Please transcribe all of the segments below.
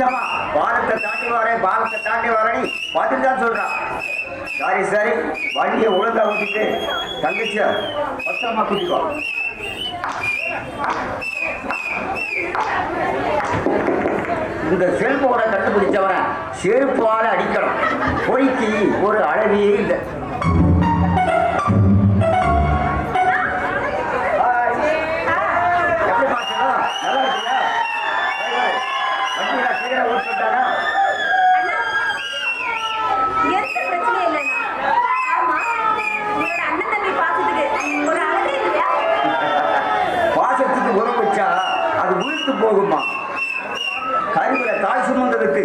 வெளிச்சமா பாலத்தை தாண்டி வரேன் பாலத்தை தாண்டி வரேன் பார்த்துட்டு தான் சொல்றான். சாரி சாரி வண்டியை உழந்தா ஊற்றிட்டு தங்கச்சியா பத்திரமா கூட்டிக்கோ. இந்த செல்போனை கண்டுபிடிச்சவனை செருப்பால் அடிக்கணும். பொய்க்கு ஒரு அளவியே இல்லை. போகுமா கருவில தாய் சுமந்ததுக்கு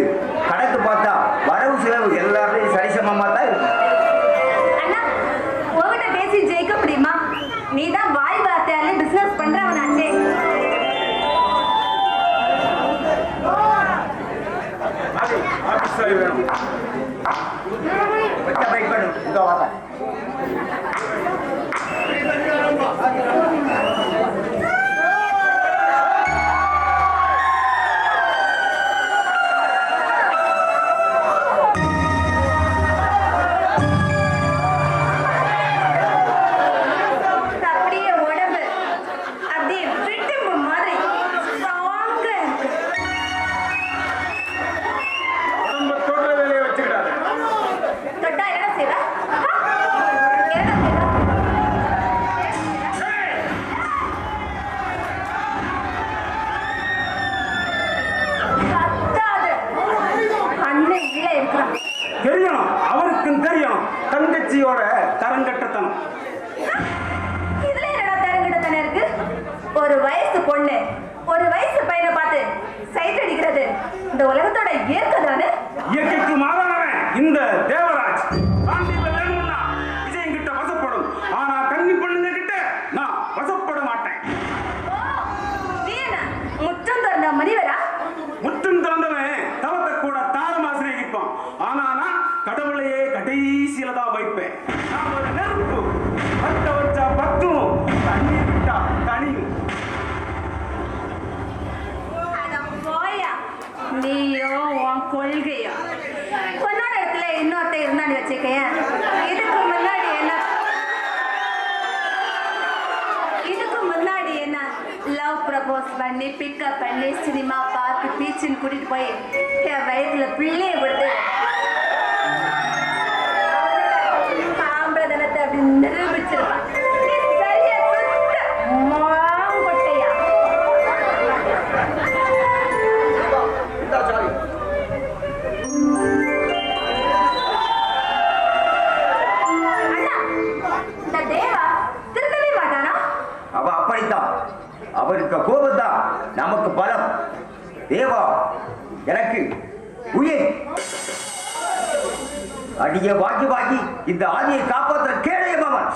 கணக்கு பார்த்தா வரவு செலவு எல்லாமே சரிசமமா தான் இருக்கும் அண்ணா, உன்கிட்ட பேசி ஜெயிக்க முடியுமா நீதான் வாய் வார்த்தையாலே பிசினஸ் பண்றவனாச்சே வேணும் தங்கச்சியோட தரங்கட்டத்தனம் இதுல என்னடா தரங்கட்டத்தனம் இருக்கு? ஒரு வயசு பொண்ணு ஒரு வயசு பையனை பார்த்து சைட் அடிக்கிறது. இந்த உலகத்தோட இயற்கை முன்னாடி வச்சுக்கேன் இதுக்கு முன்னாடி என்ன? இதுக்கு முன்னாடி என்ன? லவ் ப்ரப்போஸ் பண்ணி பிக்கப் பண்ணி சினிமா பார்த்து பீச்சுன்னு கூட்டிட்டு போய் என் வயிற்றுல பிள்ளைய விடுத்து அவருக்கு கோபம் தான் நமக்கு பலம். தேவா எனக்கு உயிர். அடிய வாக்கி வாக்கி இந்த ஆதியை காப்பாற்ற கேளைய மகன்